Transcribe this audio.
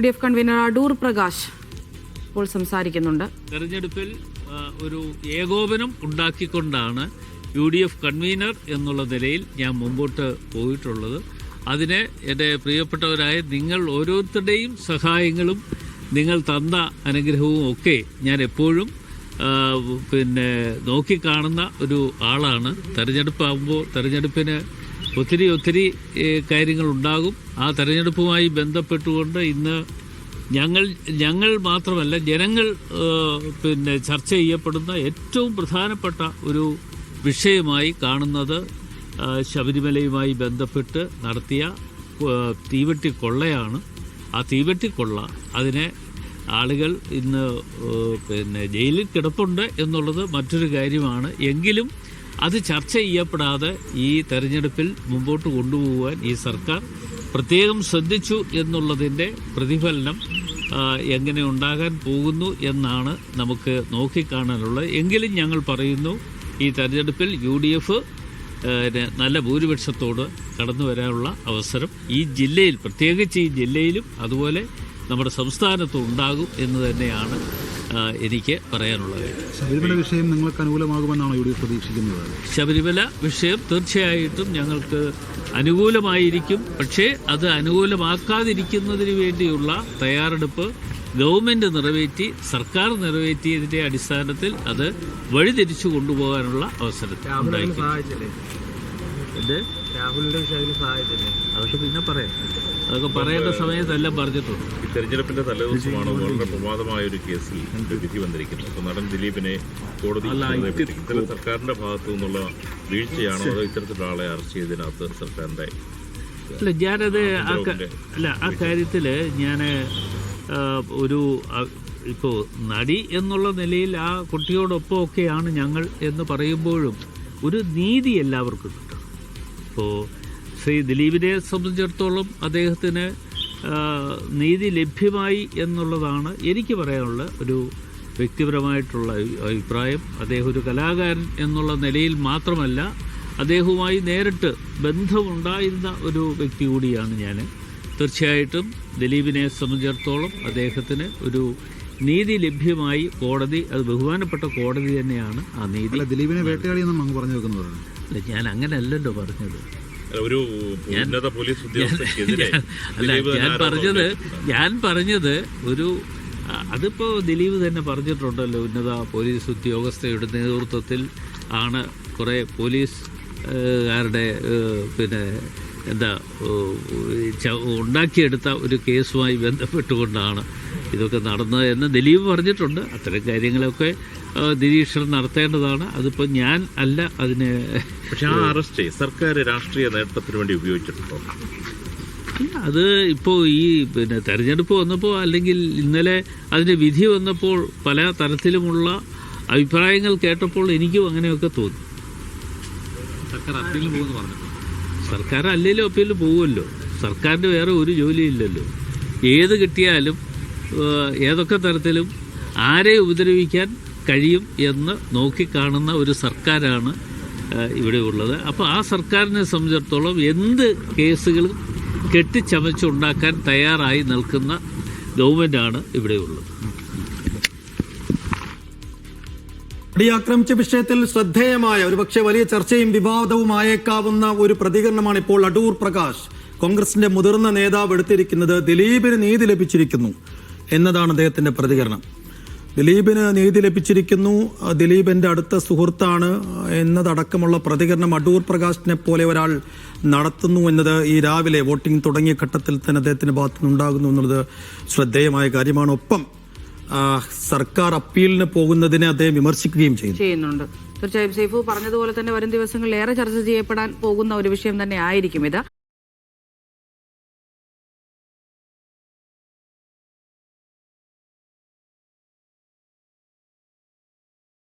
U D F convener Adoor Prakash ഇപ്പോൾ സംസാരിക്കുന്നുണ്ട്. തെരഞ്ഞെടുപ്പിൽ ഒരു ഏകോപനം ഉണ്ടാക്കിക്കൊണ്ടാണ് യു ഡി എഫ് കൺവീനർ എന്നുള്ള നിലയിൽ ഞാൻ മുമ്പോട്ട് പോയിട്ടുള്ളത്. അതിന് എന്റെ പ്രിയപ്പെട്ടവരായ നിങ്ങൾ ഓരോരുത്തരുടെയും സഹായങ്ങളും നിങ്ങൾ തന്ന അനുഗ്രഹവും ഒക്കെ ഞാൻ എപ്പോഴും പിന്നെ നോക്കിക്കാണുന്ന ഒരു ആളാണ്. തെരഞ്ഞെടുപ്പാകുമ്പോൾ തെരഞ്ഞെടുപ്പിന് ഒത്തിരി ഒത്തിരി കാര്യങ്ങളുണ്ടാകും. ആ തെരഞ്ഞെടുപ്പുമായി ബന്ധപ്പെട്ടുകൊണ്ട് ഇന്ന് ഞങ്ങൾ ഞങ്ങൾ മാത്രമല്ല ജനങ്ങൾ പിന്നെ ചർച്ച ചെയ്യപ്പെടുന്ന ഏറ്റവും പ്രധാനപ്പെട്ട ഒരു വിഷയമായി കാണുന്നത് ശബരിമലയുമായി ബന്ധപ്പെട്ട് നടത്തിയ തീവെട്ടി കൊള്ളയാണ് ആ തീവെട്ടി കൊള്ള അതിനെ ആളുകൾ ഇന്ന് പിന്നെ ജയിലിൽ കിടപ്പുണ്ട് എന്നുള്ളത് മറ്റൊരു കാര്യമാണ്. എങ്കിലും അത് ചർച്ച ചെയ്യപ്പെടാതെ ഈ തെരഞ്ഞെടുപ്പിൽ മുമ്പോട്ട് കൊണ്ടുപോകാൻ ഈ സർക്കാർ പ്രത്യേകം ശ്രദ്ധിച്ചു എന്നുള്ളതിന്റെ പ്രതിഫലനം എങ്ങനെ ഉണ്ടാകാൻ പോകുന്നു എന്നാണ് നമുക്ക് നോക്കിക്കാണാനുള്ളത്. എങ്കിലും ഞങ്ങൾ പറയുന്നു ഈ തെരഞ്ഞെടുപ്പിൽ യു ഡി എഫ് നല്ല ഭൂരിപക്ഷത്തോട് കടന്നു വരാനുള്ള അവസരം ഈ ജില്ലയിൽ പ്രത്യേകിച്ച് ഈ ജില്ലയിലും അതുപോലെ നമ്മുടെ സംസ്ഥാനത്തും ഉണ്ടാകും എന്ന് തന്നെയാണ് എനിക്ക് പറയാനുള്ളത്. ശബരിമല വിഷയം നിങ്ങൾക്ക് അനുകൂലമാകുമെന്നാണ് യു ഡി എഫ് പ്രതീക്ഷിക്കുന്നത്? ശബരിമല വിഷയം തീർച്ചയായിട്ടും ഞങ്ങൾക്ക് അനുകൂലമായിരിക്കും. പക്ഷേ അത് അനുകൂലമാക്കാതിരിക്കുന്നതിന് വേണ്ടിയുള്ള തയ്യാറെടുപ്പ് ഗവൺമെന്റ് നിറവേറ്റി സർക്കാർ നിറവേറ്റിയതിന്റെ അടിസ്ഥാനത്തിൽ അത് വഴിതിരിച്ചു കൊണ്ടുപോകാനുള്ള അവസരം ഉണ്ടായിരിക്കും എന്ത്? രാഹുലിന്റെ വിഷയത്തിൽ സഹായിച്ചില്ലേ? അതൊക്കെ പിന്നെ പറയാം. അതൊക്കെ പറയേണ്ട സമയത്തെല്ലാം പറഞ്ഞിട്ടുണ്ട് ഈ തെരഞ്ഞെടുപ്പിന്റെ തലേദിവസമാണ് വളരെ പ്രമാദമായ ഒരു കേസിൽ വിധി വന്നിരിക്കുന്നത്. അപ്പൊ നടൻ ദിലീപിനെ കോടതി ഇത്തരം സർക്കാരിന്റെ ഭാഗത്തു നിന്നുള്ള വീഴ്ചയാണോ അതോ ഇത്തരത്തിലുള്ള ആളെ അറസ്റ്റ് ചെയ്തതിനകത്ത് സർക്കാരിന്റെ അല്ല ഞാനത് അല്ല ആ കാര്യത്തിൽ ഞാൻ ഒരു ഇപ്പോൾ നടി എന്നുള്ള നിലയിൽ ആ കുട്ടിയോടൊപ്പമൊക്കെയാണ് ഞങ്ങൾ എന്ന് പറയുമ്പോഴും ഒരു നീതി എല്ലാവർക്കും കിട്ടണം. ഇപ്പോൾ ശ്രീ ദിലീപിനെ സംബന്ധിച്ചിടത്തോളം അദ്ദേഹത്തിന് നീതി ലഭ്യമായി എന്നുള്ളതാണ് എനിക്ക് പറയാനുള്ള ഒരു വ്യക്തിപരമായിട്ടുള്ള അഭിപ്രായം. അദ്ദേഹം ഒരു കലാകാരൻ എന്നുള്ള നിലയിൽ മാത്രമല്ല അദ്ദേഹവുമായി നേരിട്ട് ബന്ധമുണ്ടായിരുന്ന ഒരു വ്യക്തി കൂടിയാണ് ഞാൻ തീർച്ചയായിട്ടും ദിലീപിനെ സംബന്ധിച്ചിടത്തോളം അദ്ദേഹത്തിന് ഒരു നീതി ലഭ്യമായി കോടതി അത് ബഹുമാനപ്പെട്ട കോടതി തന്നെയാണ് ആ നീതി. ദിലീപിനെ വേട്ടയാളി എന്നാണ് പറഞ്ഞു വെക്കുന്നത് അല്ല ഞാൻ അങ്ങനെയല്ലല്ലോ പറഞ്ഞത്. ഒരു ഉന്നത പോലീസ് ഉദ്യോഗസ്ഥർക്കെതിരെ അല്ല ഞാൻ പറഞ്ഞത് ഞാൻ പറഞ്ഞത് ഒരു അതിപ്പോ ദിലീപ് തന്നെ പറഞ്ഞിട്ടുണ്ടല്ലോ ഉന്നത പോലീസ് ഉദ്യോഗസ്ഥയുടെ നേതൃത്വത്തിൽ ആണ് കുറേ പോലീസ് ഏഹ്, കാരുടെ പിന്നെ എന്താ ഉണ്ടാക്കിയെടുത്ത ഒരു കേസുമായി ബന്ധപ്പെട്ടുകൊണ്ടാണ് ഇതൊക്കെ നടന്നത് എന്ന് ദിലീപ് പറഞ്ഞിട്ടുണ്ട്. അത്തരം കാര്യങ്ങളൊക്കെ നിരീക്ഷണം നടത്തേണ്ടതാണ്. അതിപ്പോൾ ഞാൻ അല്ല അതിന് പക്ഷെ ആ അറസ്റ്റ് സർക്കാർ രാഷ്ട്രീയ നേട്ടത്തിന് വേണ്ടി ഉപയോഗിച്ചിട്ടുണ്ടോ? അത് ഇപ്പോൾ ഈ പിന്നെ തെരഞ്ഞെടുപ്പ് വന്നപ്പോൾ അല്ലെങ്കിൽ ഇന്നലെ അതിന്റെ വിധി വന്നപ്പോൾ പല തരത്തിലുമുള്ള അഭിപ്രായങ്ങൾ കേട്ടപ്പോൾ എനിക്കും അങ്ങനെയൊക്കെ തോന്നി. സർക്കാർ പറഞ്ഞു സർക്കാർ അല്ലെങ്കിലും അപ്പീലിൽ പോകുമല്ലോ. സർക്കാരിന്റെ വേറെ ഒരു ജോലിയില്ലല്ലോ. ഏത് കിട്ടിയാലും ഏതൊക്കെ തരത്തിലും ആരെ ഉപദ്രവിക്കാൻ കഴിയും എന്ന് നോക്കിക്കാണുന്ന ഒരു സർക്കാരാണ് ഇവിടെ ഉള്ളത്. അപ്പോൾ ആ സർക്കാരിനെ സംബന്ധിച്ചിടത്തോളം എന്ത് കേസുകളും കെട്ടിച്ചമച്ചുണ്ടാക്കാൻ തയ്യാറായി നിൽക്കുന്ന ഗവൺമെന്റാണ് ഇവിടെ ഉള്ളത്. നടി വിഷയത്തിൽ ശ്രദ്ധേയമായ ഒരുപക്ഷെ വലിയ ചർച്ചയും വിവാദവുമായേക്കാവുന്ന ഒരു പ്രതികരണമാണ് ഇപ്പോൾ അടൂർ പ്രകാശ്. കോൺഗ്രസിന്റെ മുതിർന്ന നേതാവ് എടുത്തിരിക്കുന്നത് ദിലീപിന് നീതി ലഭിച്ചിരിക്കുന്നു എന്നതാണ് അദ്ദേഹത്തിന്റെ പ്രതികരണം. ദിലീപിന് നീതി ലഭിച്ചിരിക്കുന്നു. ദിലീപിന്റെ അടുത്ത സുഹൃത്താണ് എന്നതടക്കമുള്ള പ്രതികരണം അടൂർ പ്രകാശിനെ പോലെ ഒരാൾ നടത്തുന്നു എന്നത് ഈ രാവിലെ വോട്ടിംഗ് തുടങ്ങിയ ഘട്ടത്തിൽ തന്നെ അദ്ദേഹത്തിന്റെ ഭാഗത്തുനിന്നുണ്ടാകുന്നു എന്നുള്ളത് ശ്രദ്ധേയമായ കാര്യമാണ്. ഒപ്പം സർക്കാർ അപ്പീലിന് പോകുന്നതിനെ അദ്ദേഹം വിമർശിക്കുകയും ചെയ്യുന്നുണ്ട്. തീർച്ചയായും സൈഫു പറഞ്ഞതുപോലെ തന്നെ വരും ദിവസങ്ങളിൽ ഏറെ ചർച്ച ചെയ്യപ്പെടാൻ പോകുന്ന ഒരു വിഷയം തന്നെ ആയിരിക്കും ഇത്.